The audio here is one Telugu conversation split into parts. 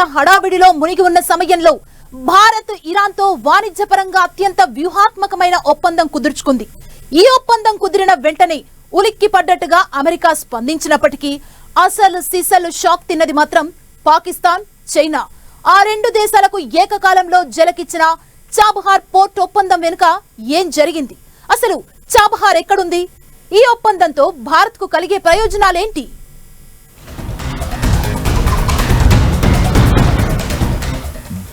ఎన్నికల హడావిడిలో మునిగి ఉన్న సమయంలో భారత్ ఇరాన్తో వాణిజ్యపరంగా అత్యంత వ్యూహాత్మకమైన ఒప్పందం కుదుర్చుకుంది. ఈ ఒప్పందం కుదిరిన వెంటనే ఉలిక్కి పడ్డట్టుగా అమెరికా స్పందించినప్పటికీ అసలు సిసలు షాక్ తిన్నది మాత్రం పాకిస్తాన్ చైనా. ఆ రెండు దేశాలకు ఏకకాలంలో జలకిచ్చిన చాబహార్ పోర్ట్ ఒప్పందం వెనుక ఏం జరిగింది? అసలు చాబహార్ ఎక్కడుంది? ఈ ఒప్పందంతో భారత్కు కలిగే ప్రయోజనాలేంటి?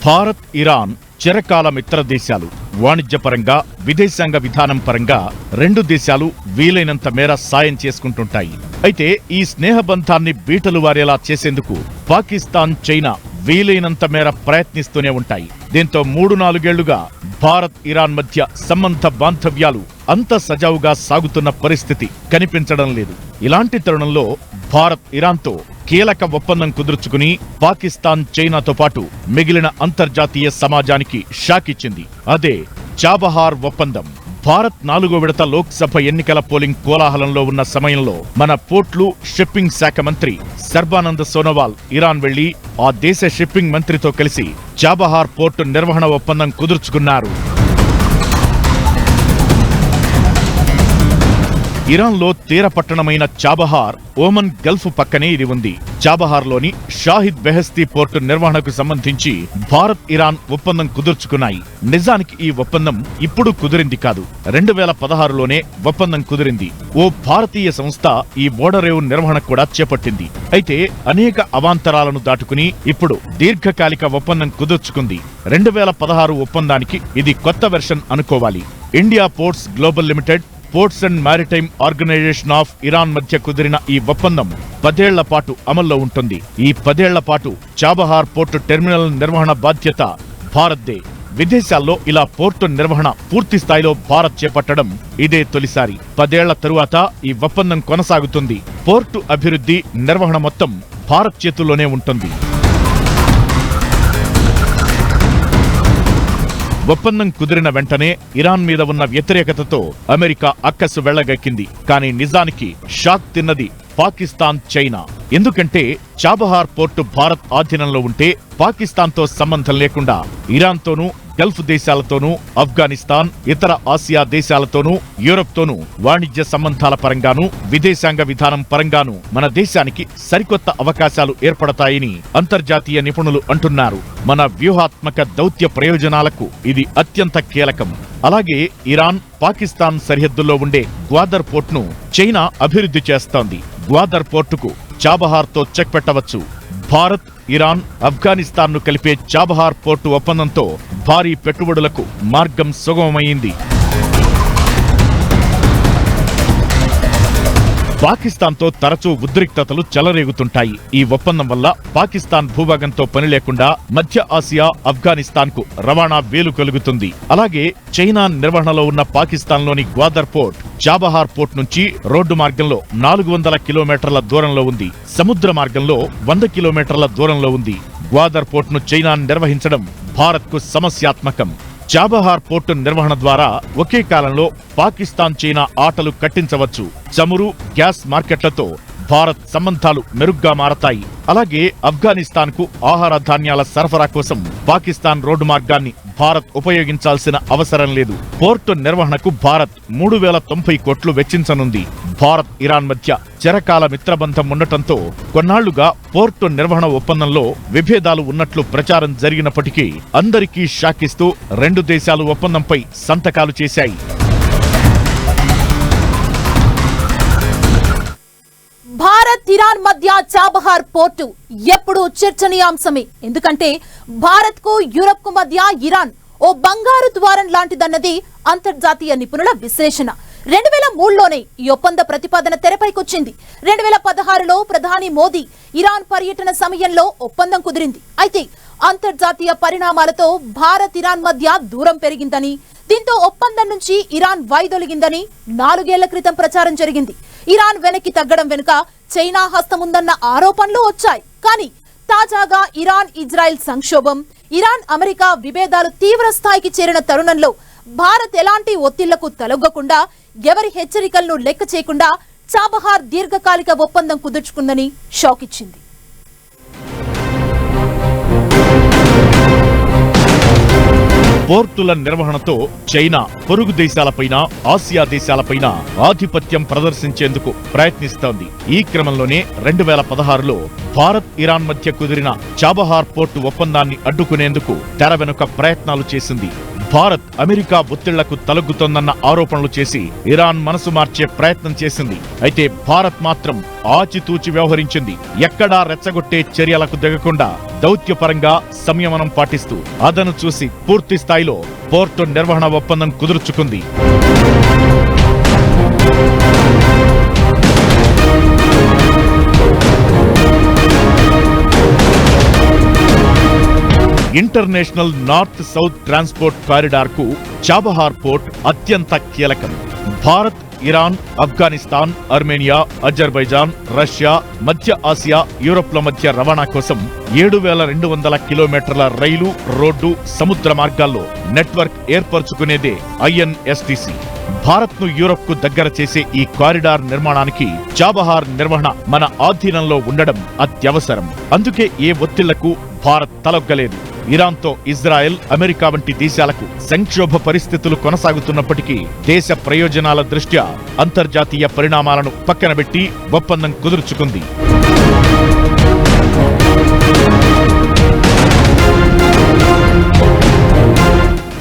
భారత్ ఇరాన్ చిరకాల మిత్ర దేశాలు. వాణిజ్యపరంగా విదేశాంగ విధానం పరంగా రెండు దేశాలు వీలైనంత మేర సాయం చేసుకుంటుంటాయి. అయితే ఈ స్నేహబంధాన్ని బీటలు వారేలా చేసేందుకు పాకిస్తాన్ చైనా వీలైనంత మేర ప్రయత్నిస్తూనే ఉంటాయి. దీంతో మూడు నాలుగేళ్ళుగా భారత్ ఇరాన్ మధ్య సంబంధ బాంధవ్యాలు అంత సజావుగా సాగుతున్న పరిస్థితి కనిపించడం లేదు. ఇలాంటి తరుణంలో భారత్ ఇరాన్తో కీలక ఒప్పందం కుదుర్చుకుని పాకిస్తాన్ చైనాతో పాటు మిగిలిన అంతర్జాతీయ సమాజానికి షాక్ ఇచ్చింది. అదే చాబహార్ ఒప్పందం. భారత్ నాలుగో విడత లోక్సభ ఎన్నికల పోలింగ్ కోలాహలంలో ఉన్న సమయంలో మన పోర్ట్లు షిప్పింగ్ శాఖ మంత్రి సర్బానంద సోనోవాల్ ఇరాన్ వెళ్ళి ఆ దేశ షిప్పింగ్ మంత్రితో కలిసి చాబహార్ పోర్టు నిర్వహణ ఒప్పందం కుదుర్చుకున్నారు. ఇరాన్లో తీర పట్టణమైన చాబహార్ ఓమన్ గల్ఫ్ పక్కనే ఇది ఉంది. చాబహార్లోని షాహిద్ బెహస్తీ పోర్టు నిర్వహణకు సంబంధించి భారత్ ఇరాన్ ఒప్పందం కుదుర్చుకున్నాయి. నిజానికి ఈ ఒప్పందం ఇప్పుడు కుదిరింది కాదు. రెండు వేల పదహారులోనే ఒప్పందం కుదిరింది. ఓ భారతీయ సంస్థ ఈ ఓడరేవు నిర్వహణ కూడా చేపట్టింది. అయితే అనేక అవాంతరాలను దాటుకుని ఇప్పుడు దీర్ఘకాలిక ఒప్పందం కుదుర్చుకుంది. రెండు వేల పదహారు ఒప్పందానికి ఇది కొత్త వెర్షన్ అనుకోవాలి. India ports global limited ports and maritime organization of Iran మధ్య కుదిరిన ఈ ఒప్పందం పదేళ్ళ పాటు అమల్లో ఉంటుంది. ఈ పదేళ్ళ పాటు చాబహార్ పోర్టు టెర్మినల్ నిర్వహణ బాధ్యత భారత్దే. విదేశాల్లో ఇలా పోర్టు నిర్వహణ పూర్తి స్థాయిలో భారత్ చేపట్టడం ఇదే తొలిసారి. పదేళ్ళ తరువాత ఈ ఒప్పందం కొనసాగుతుంది. పోర్టు అభివృద్ధి నిర్వహణ మొత్తం భారత్ చేతుల్లోనే ఉంటుంది. ఒప్పందం కుదిరిన వెంటనే ఇరాన్ మీద ఉన్న వ్యతిరేకతతో అమెరికా అక్కసు వెళ్ళగక్కింది. కానీ నిజానికి షాక్ తిన్నది పాకిస్తాన్ చైనా. ఎందుకంటే చాబహార్ పోర్టు భారత్ ఆధీనంలో ఉంటే పాకిస్తాన్తో సంబంధం లేకుండా ఇరాన్తోనూ గల్ఫ్ దేశాలతోనూ ఆఫ్ఘనిస్తాన్ ఇతర ఆసియా దేశాలతోనూ యూరప్తోనూ వాణిజ్య సంబంధాల పరంగానూ విదేశాంగ విధానం పరంగానూ మన దేశానికి సరికొత్త అవకాశాలు ఏర్పడతాయని అంతర్జాతీయ నిపుణులు అంటున్నారు. మన వ్యూహాత్మక దౌత్య ప్రయోజనాలకు ఇది అత్యంత కీలకం. అలాగే ఇరాన్ పాకిస్తాన్ సరిహద్దుల్లో ఉండే గ్వాదర్ పోర్ట్ను చైనా అభివృద్ధి చేస్తోంది. గ్వాదర్ పోర్టుకు చాబహార్తో చెక్ పెట్టవచ్చు. భారత్ ఇరాన్ ఆఫ్ఘనిస్తాన్ను కలిపే చాబహార్ పోర్టు ఒప్పందంతో భారీ పెట్టుబడులకు మార్గం సుగమమైంది. పాకిస్తాన్తో తరచూ ఉద్రిక్తతలు చెలరేగుతుంటాయి. ఈ ఒప్పందం వల్ల పాకిస్తాన్ భూభాగంతో పని లేకుండా మధ్య ఆసియా ఆఫ్ఘనిస్తాన్కు రవాణా వేలు కలుగుతుంది. అలాగే చైనా నిర్వహణలో ఉన్న పాకిస్తాన్లోని గ్వాదర్ పోర్ట్ చాబహార్ పోర్ట్ నుంచి రోడ్డు మార్గంలో నాలుగు వందల కిలోమీటర్ల దూరంలో ఉంది. సముద్ర మార్గంలో వంద కిలోమీటర్ల దూరంలో ఉంది. గ్వాదర్ పోర్ట్ను చైనా నిర్వహించడం భారత్కు సమస్యాత్మకం. చాబహార్ పోర్టు నిర్వహణ ద్వారా ఒకే కాలంలో పాకిస్తాన్ చైనా ఆటలు కట్టించవచ్చు. చమురు గ్యాస్ మార్కెట్లతో భారత్ సంబంధాలు మెరుగ్గా మారతాయి. అలాగే ఆఫ్ఘనిస్తాన్కు ఆహార ధాన్యాల సరఫరా కోసం పాకిస్తాన్ రోడ్డు మార్గాన్ని భారత్ ఉపయోగించాల్సిన అవసరం లేదు. పోర్టు నిర్వహణకు భారత్ మూడు వేల తొంభై కోట్లు వెచ్చించనుంది. భారత్ ఇరాన్ మధ్య చిరకాల మిత్రబంధం ఉండటంతో కొన్నాళ్ళుగా పోర్టు నిర్వహణ ఒప్పందంలో విభేదాలు ఉన్నట్లు ప్రచారం జరిగినప్పటికీ అందరికీ షాకిస్తూ రెండు దేశాలు ఒప్పందంపై సంతకాలు చేశాయి. ఇరాన్ మధ్య చాబహార్ పోర్టు ఎప్పుడు చర్చనీయాంశమే. ఎందుకంటే భారత్కు యూరప్కు మధ్య ఇరాన్ ఓ బంగారు ద్వారం లాంటిదన్నది అంతర్జాతీయ నిపుణుల విశ్లేషణ. రెండు వేల మూడులోనే ఈ ఒప్పంద ప్రతిపాదన తెరపైకొచ్చింది. రెండు వేల పదహారులో ప్రధాని మోదీ ఇరాన్ పర్యటన సమయంలో ఒప్పందం కుదిరింది. అయితే అంతర్జాతీయ పరిణామాలతో భారత్ ఇరాన్ మధ్య దూరం పెరిగిందని దీంతో ఒప్పందం నుంచి ఇరాన్ వైదొలిగిందని నాలుగేళ్ళ క్రితం ప్రచారం జరిగింది. ఇరాన్ వెనక్కి తగ్గడం వెనుక చైనా హస్తముందన్న ఆరోపణలు వచ్చాయి. కానీ తాజాగా ఇరాన్ ఇజ్రాయెల్ సంక్షోభం ఇరాన్ అమెరికా విభేదాలు తీవ్ర స్థాయికి చేరిన తరుణంలో భారత్ ఎలాంటి ఒత్తిళ్ళకు తలొగ్గకుండా ఎవరి హెచ్చరికలను లెక్క చేయకుండా చాబహార్ దీర్ఘకాలిక ఒప్పందం కుదుర్చుకుందని షాక్ ఇచ్చింది పోర్టుల నిర్వహణతో చైనా పొరుగు దేశాలపైన ఆసియా దేశాలపైన ఆధిపత్యం ప్రదర్శించేందుకు ప్రయత్నిస్తోంది. ఈ క్రమంలోనే రెండు వేల పదహారులో భారత్ ఇరాన్ మధ్య కుదిరిన చాబహార్ పోర్టు ఒప్పందాన్ని అడ్డుకునేందుకు తెర వెనుక ప్రయత్నాలు చేసింది. భారత్ అమెరికా ఒత్తిళ్ళకు తలగ్గుతోందన్న ఆరోపణలు చేసి ఇరాన్ మనసు మార్చే ప్రయత్నం చేసింది. అయితే భారత్ మాత్రం ఆచితూచి వ్యవహరించింది. ఎక్కడా రెచ్చగొట్టే చర్యలకు దిగకుండా దౌత్యపరంగా సంయమనం పాటిస్తూ అదను చూసి పూర్తి స్థాయిలో పోర్టు నిర్వహణ ఒప్పందం కుదుర్చుకుంది. ఇంటర్నేషనల్ నార్త్ సౌత్ ట్రాన్స్పోర్ట్ కారిడార్కు చాబహార్ పోర్ట్ అత్యంత కీలకం. Bharat Iran Afghanistan Armenia Azerbaijan Russia మధ్య ఆసియా యూరోప్ల మధ్య రవాణా కోసం ఏడు వేల రెండు వందల కిలోమీటర్ల రైలు రోడ్డు సముద్ర మార్గాల్లో నెట్వర్క్ ఏర్పరచుకునేదే ఐఎన్ఎస్టిసి. భారత్ను యూరప్కు దగ్గర చేసే ఈ కారిడార్ నిర్మాణానికి చాబహార్ నిర్వహణ మన ఆధీనంలో ఉండడం అత్యవసరం. అందుకే ఏ ఒత్తిళ్ళకు భారత్ తలొగ్గలేదు. ఇరాన్తో ఇజ్రాయెల్ అమెరికా వంటి దేశాలకు సంక్షోభ పరిస్థితులు కొనసాగుతున్నప్పటికీ దేశ ప్రయోజనాల దృష్ట్యా అంతర్జాతీయ పరిణామాలను పక్కనబెట్టి ఒప్పందం కుదుర్చుకుంది.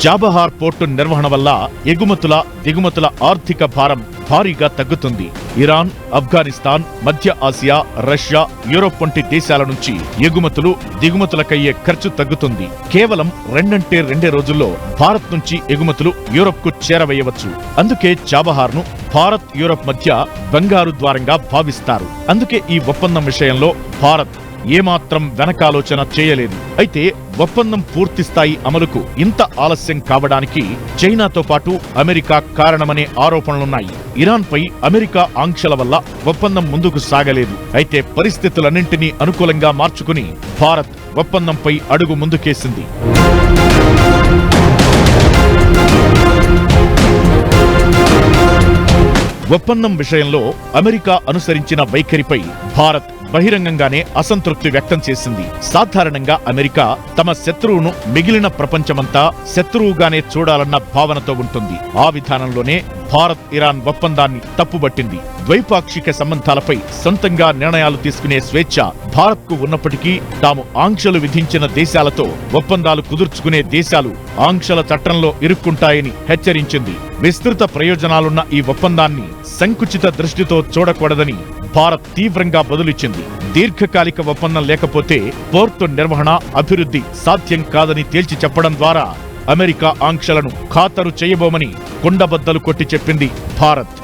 చాబహార్ పోర్టు నిర్వహణ వల్ల ఎగుమతుల దిగుమతుల ఆర్థిక భారం భారీగా తగ్గుతుంది. ఇరాన్ ఆఫ్ఘనిస్తాన్ మధ్య ఆసియా రష్యా యూరోప్ వంటి దేశాల నుంచి ఎగుమతులు దిగుమతులకయ్యే ఖర్చు తగ్గుతుంది. కేవలం రెండంటే రెండే రోజుల్లో భారత్ నుంచి ఎగుమతులు యూరోప్కు చేరవేయవచ్చు. అందుకే చాబహార్ను భారత్ యూరోప్ మధ్య బంగారు ద్వారంగా భావిస్తారు. అందుకే ఈ ఒప్పందం విషయంలో భారత్ ఏమాత్రం వెనకాలోచన చేయలేదు. అయితే ఒప్పందం పూర్తి స్థాయి అమలుకు ఇంత ఆలస్యం కావడానికి చైనాతో పాటు అమెరికా కారణమనే ఆరోపణలున్నాయి. ఇరాన్పై అమెరికా ఆంక్షల వల్ల ఒప్పందం ముందుకు సాగలేదు. అయితే పరిస్థితులన్నింటినీ అనుకూలంగా మార్చుకుని భారత్ ఒప్పందంపై అడుగు ముందుకేసింది. ఒప్పందం విషయంలో అమెరికా అనుసరించిన వైఖరిపై భారత్ బహిరంగంగానే అసంతృప్తి వ్యక్తం చేసింది. సాధారణంగా అమెరికా తమ శత్రువును మిగిలిన ప్రపంచమంతా శత్రువుగానే చూడాలన్న భావనతో ఉంటుంది. ఆ విధానంలోనే భారత్ ఇరాన్ ఒప్పందాన్ని తప్పుబట్టింది. ద్వైపాక్షిక సంబంధాలపై సొంతంగా నిర్ణయాలు తీసుకునే స్వేచ్ఛ భారత్కు ఉన్నప్పటికీ తాము ఆంక్షలు విధించిన దేశాలతో ఒప్పందాలు కుదుర్చుకునే దేశాలు ఆంక్షల చట్టంలో ఇరుక్కుంటాయని హెచ్చరించింది. విస్తృత ప్రయోజనాలున్న ఈ ఒప్పందాన్ని సంకుచిత దృష్టితో చూడకూడదని భారత్ తీవ్రంగా బదులిచ్చింది. దీర్ఘకాలిక ఒప్పందం లేకపోతే పోర్టు నిర్వహణ అభివృద్ధి సాధ్యం కాదని తేల్చి చెప్పడం ద్వారా అమెరికా ఆంక్షలను ఖాతరు చేయబోమని కుండబద్దలు కొట్టి చెప్పింది భారత్.